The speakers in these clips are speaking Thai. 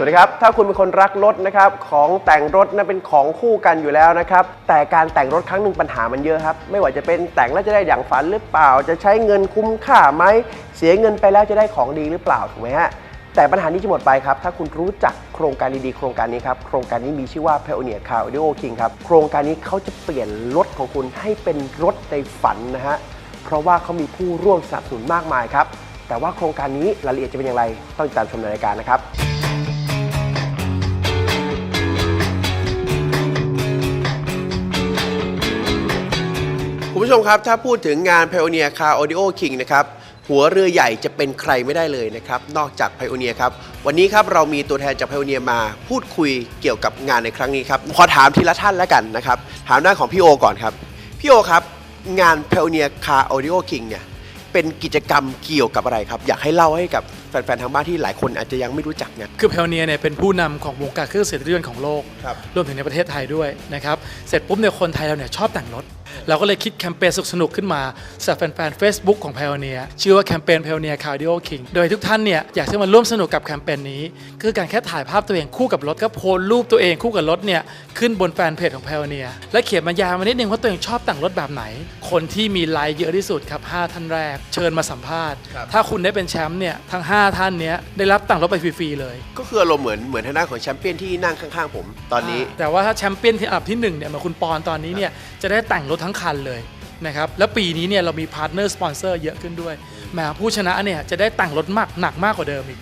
สวัสดีครับ ถ้าคุณเป็นคนรักรถนะครับ ของแต่งรถนั้นเป็นของคู่กันอยู่แล้วนะครับ แต่การแต่งรถครั้งหนึ่งปัญหามันเยอะครับ ไม่ว่าจะเป็นแต่งแล้วจะได้อย่างฝันหรือเปล่า จะใช้เงินคุ้มค่าไหม เสียเงินไปแล้วจะได้ของดีหรือเปล่าถูกไหมฮะ แต่ปัญหานี้จะหมดไปครับ ถ้าคุณรู้จักโครงการดีๆ โครงการนี้ครับ โครงการนี้มีชื่อว่า Pioneer Car Audio King ครับ โครงการนี้เขาจะเปลี่ยนรถของคุณให้เป็นรถในฝันนะฮะ เพราะว่าเขามีผู้ร่วมสนับสนุนมากมายครับ แต่ว่าโครงการนี้รายละเอียดจะเป็นอย่างไรต้องติดตามชมในรายการนะครับ ผู้ชมครับถ้าพูดถึงงาน Pioneer Car Audio King นะครับหัวเรือใหญ่จะเป็นใครไม่ได้เลยนะครับนอกจาก Pioneer ครับวันนี้ครับเรามีตัวแทนจาก Pioneer มาพูดคุยเกี่ยวกับงานในครั้งนี้ครับขอถามทีละท่านแล้วกันนะครับถามด้านของพี่โอก่อนครับพี่โอครับงาน Pioneer Car Audio King เนี่ยเป็นกิจกรรมเกี่ยวกับอะไรครับ อยากให้เล่าให้กับแฟนๆทางบ้านที่หลายคนอาจจะยังไม่รู้จักเนี่ยคือเพลเนียเนี่ยเป็นผู้นำของวงการเครื่องเสียงรถยนต์ของโลก ครับ รวมถึงในประเทศไทยด้วยนะครับ เสร็จปุ๊บเนี่ยคนไทยเราเนี่ยชอบแต่งรถ เราก็เลยคิดแคมเปญสนุกๆขึ้นมาสำหรับแฟนๆ Facebook ของ p พ o เนียชื่อว่าแคมเปญ p พ o เนีย Cardio King โดยทุกท่านเนี่ยอยากจะมาร่วมสนุกกับแคมเปญนี้ คือการแค่ถ่ายภาพตัวเองคู่กับรถก็โพสรูปตัวเองคู่กับรถเนี่ยขึ้นบนแฟนเพจของ p พ o เนียและเขียนมายาวมานิดนึงว่าตัวเองชอบแต่งรถแบบไหน คนที่มีไลค์เยอะที่สุดครับห้าท่านแรก เชิญมาสัมภาษณ์ ครับ ถ้าคุณได้เป็นแชมป์เนี่ยทั้งห้าท่านเนี้ยได้รับแต่งรถไปฟรีๆเลย ก็คืออารมณ์เหมือนเหมือนทางด้านของแชมเปี้ยนที่นั่งข้างๆผมตอนนี้ แต่ว่าถ้าแชมเปี้ยนที่อันดับที่1เนี่ยเหมือนคุณปอนตอนนี้เนี่ยจะได้แต่งรถทั้งคันเลยนะครับแล้วปีนี้เนี่ยเรามีพาร์ทเนอร์สปอนเซอร์เยอะขึ้นด้วยแหมผู้ชนะเนี่ยจะได้แต่งรถมากหนักมากกว่าเดิมอีก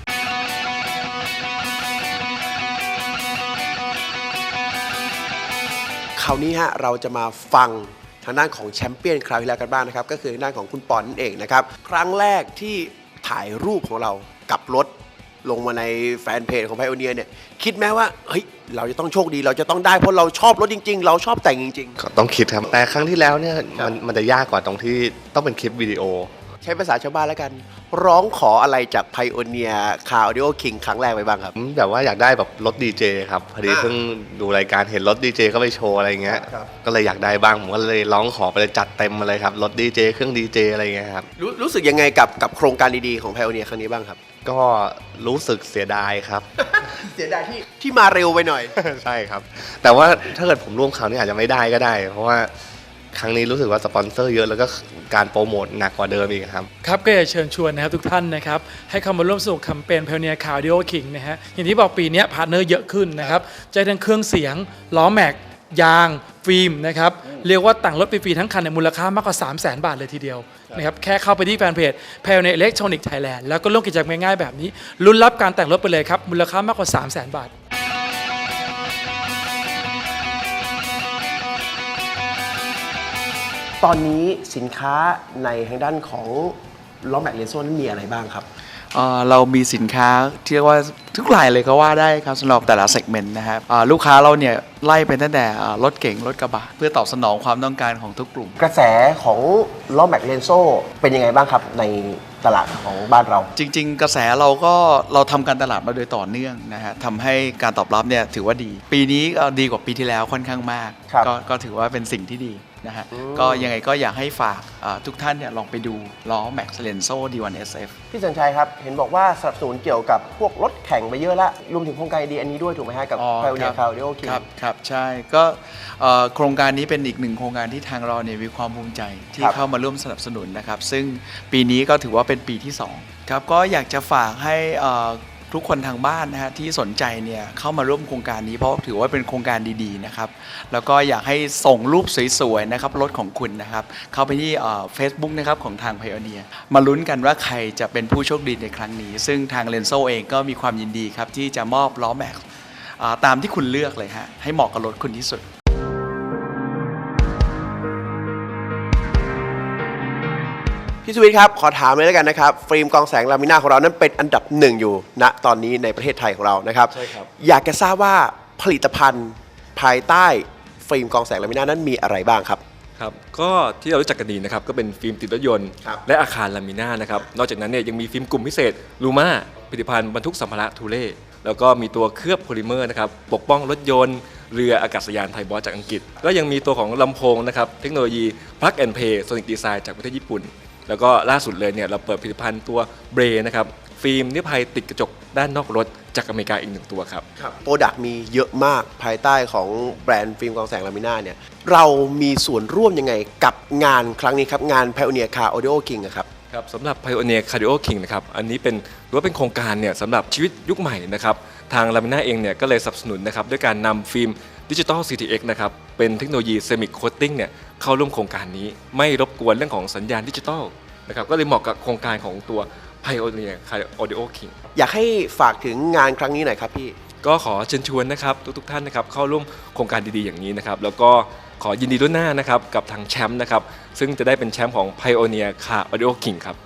คราวนี้ฮะเราจะมาฟังทางด้านของแชมเปี้ยนคราวที่แล้วกันบ้างนะครับ ก็คือทางด้านของคุณปอนนั่นเองนะครับ ครั้งแรกที่ถ่ายรูปของเรากับรถ ลงมาในแฟนเพจของไพโอเนียเนี่ยคิดไหมว่าเฮ้ยเราจะต้องโชคดีเราจะต้องได้เพราะเราชอบรถจริง ๆ เราชอบแต่งจริงก็ต้องคิดครับ แต่ครั้งที่แล้วเนี่ยมันมันจะยากกว่าตรงที่ต้องเป็นคลิปวิดีโอ ช้ภาษาชาวบ้านแล้วกัน ร้องขออะไรจากไพโอเนียคาร์ดิโอคิงครั้งแรกไปบ้างครับ ผมแบบว่าอยากได้แบบรถดีเจครับพอดีอ่าเพิ่งดูรายการเห็นรถดีเจเขาไปโชว์อะไรเงี้ยครับ ก็เลยอยากได้บ้างผมก็เลยร้องขอไปเลยจัดเต็มมาเลยครับรถดีเจเครื่องดีเจอะไรเงี้ยครับรู้รู้สึกยังไงกับกับโครงการดีๆของไพโอเนียครั้งนี้บ้างครับ ก็รู้สึกเสียดายครับ เสียดายที่ที่มาเร็วไปหน่อย ใช่ครับ แต่ว่าถ้าเกิดผมร่วมคราวนี้อาจจะไม่ได้ก็ได้ เพราะว่า ครั้งนี้รู้สึกว่าสปอนเซอร์เยอะแล้วก็การโปรโมทหนักกว่าเดิมอีกครับ ครับก็อยากเชิญชวนนะครับทุกท่านนะครับ ให้เข้ามาร่วมสนุกแคมเปญ Pioneer Cardio King นะฮะอย่างที่บอกปีเนี้พาร์ทเนอร์เยอะขึ้นนะครับจะได้ทั้งเครื่องเสียงล้อแม็กยางฟิล์มนะครับเรียกว่าแต่งรถฟรีๆทั้งคันในยมูลค่ามากกว่า 3 0 0 0 0 0บาทเลยทีเดียวนะครับแค่เข้าไปที่แฟนเพจ Pioneer Electronic Thailand แล้วก็ร่วมกิจกรรมง่ายๆแบบนี้ลุ้นรับการแต่งรถไปเลยครับมูลค่ามากกว่า 3 0 0 0 0 0บาท ตอนนี้สินค้าในทางด้านของล้อแม็กเลนโซนั้นมีอะไรบ้างครับ เอ่อเรามีสินค้าที่เรียกว่าทุกรายเลยก็ว่าได้ครับสำหรับแต่ละเซกเมนต์นะครับอ่าลูกค้าเราเนี่ยไล่เป็นตั้งแต่อ่ารถเก๋งรถกระบะเพื่อตอบสนองความต้องการของทุกกลุ่ม กระแสของล้อแม็กเลนโซเป็นยังไงบ้างครับในตลาดของบ้านเรา จริง ๆ กระแสเราก็เราทำการตลาดมาโดยต่อเนื่องนะฮะทำให้การตอบรับเนี่ยถือว่าดี ปีนี้เอ่อดีกว่าปีที่แล้วค่อนข้างมาก ครับก็ก็ถือว่าเป็นสิ่งที่ดีนะฮะอืม ก็ยังไงก็อยากให้ฝากอ่าทุกท่านเนี่ยลองไปดูล้อ Max Lenso D1 SF พี่สัญชัยครับ เห็นบอกว่าสนับสนุนเกี่ยวกับพวกรถ แข่งไปเยอะละรวมถึงโครงการดีอันนี้ด้วยถูกไหมฮะกับอ๋อไพโอเนียครัคาบร์ดิโอคิงครับครับใช่ก็เอ่อโครงการนี้เป็นอีกหนึ่งโครงการที่ทางเราเนี่ยมีความภูมิใจที่ครับเข้ามาร่วมสนับสนุนนะครับ ซึ่งปีนี้ก็ถือว่าเป็นปีที่ 2 ครับก็อยากจะฝากให้เอ่อ ทุกคนทางบ้านนะฮะที่สนใจเนี่ยเข้ามาร่วมโครงการนี้เพราะถือว่าเป็นโครงการดีๆนะครับ แล้วก็อยากให้ส่งรูปสวยๆนะครับรถของคุณนะครับ เข้าไปที่เฟซบุ๊กนะครับของทาง Pioneer มาลุ้นกันว่าใครจะเป็นผู้โชคดีในครั้งนี้ ซึ่งทางเลนโซเองก็มีความยินดีครับที่จะมอบล้อแม็กตามที่คุณเลือกเลยฮะให้เหมาะกับรถคุณที่สุด พี่สวิทย์ครับ ขอถามเลยแล้วกันนะครับ ฟิล์มกองแสงลามิน่าของเรานั้นเป็นอันดับหนึ่งอยู่ณตอนนี้ในประเทศไทยของเรานะครับใช่ครับ อยากจะทราบว่าผลิตภัณฑ์ภายใต้ฟิล์มกองแสงลามิน่านั้นมีอะไรบ้างครับ ครับก็ที่เรารู้จักกันดีนะครับก็เป็นฟิล์มติดรถยนต์ ครับและอาคารลามิน่านะครับนอกจากนั้นเนี่ยยังมีฟิล์มกลุ่มพิเศษลูมาผลิตภัณฑ์บรรทุกสัมภาระทูเล่แล้วก็มีตัวเคลือบโพลิเมอร์นะครับปกป้องรถยนต์ เรืออากาศยานไทยบอสจากอังกฤษ ก็ยังมีตัวของลำโพงนะครับเทคโนโลยี plug and play sonic design จากประเทศญี่ปุ่น แล้วก็ล่าสุดเลยเนี่ยเราเปิดผลิตภัณฑ์ตัวเบรนะครับฟิล์มนิรภัยติดกระจกด้านนอกรถจากอเมริกาอีกหนึ่งตัวครับ โปรดักต์มีเยอะมากภายใต้ของแบรนด์ฟิล์มกรองแสงลามิน่าเนี่ย เรามีส่วนร่วมยังไงกับงานครั้งนี้ครับ งาน Pioneer Car Audio King อะครับ ครับสำหรับ Pioneer Cardio King นะครับ อันนี้เป็นหรือว่าเป็นโครงการเนี่ยสำหรับชีวิตยุคใหม่นะครับ ทางลามิน่าเองเนี่ยก็เลยสนับสนุนนะครับ ด้วยการนำฟิล์ม ดิจิตอล CTX นะครับเป็นเทคโนโลยีเซมิโคตติ้งเนี่ยเข้าร่วมโครงการนี้ไม่รบกวนเรื่องของสัญญาณดิจิตอลนะครับก็เลยเหมาะกับโครงการของตัว Pioneer Cardio King อยากให้ฝากถึงงานครั้งนี้หน่อยครับพี่ ก็ขอเชิญชวนนะครับทุกๆท่านนะครับเข้าร่วมโครงการดีๆอย่างนี้นะครับแล้วก็ขอยินดีล่วงหน้านะครับกับทางแชมป์นะครับซึ่งจะได้เป็นแชมป์ของ Pioneer Car Audio King ครับ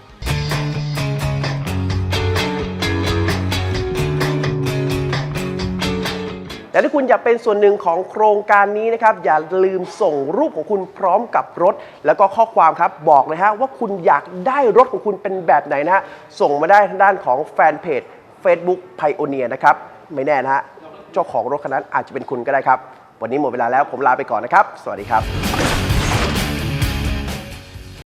แต่ถ้าคุณอยากเป็นส่วนหนึ่งของโครงการนี้นะครับ อย่าลืมส่งรูปของคุณพร้อมกับรถ แล้วก็ข้อความครับบอกเลยฮะว่าคุณอยากได้รถของคุณเป็นแบบไหนนะฮะส่งมาได้ทางด้านของแฟนเพจ Facebook Pioneer นะครับ ไม่แน่นะฮะเจ้าของรถคันนั้นอาจจะเป็นคุณก็ได้ครับ วันนี้หมดเวลาแล้วผมลาไปก่อนนะครับ สวัสดีครับ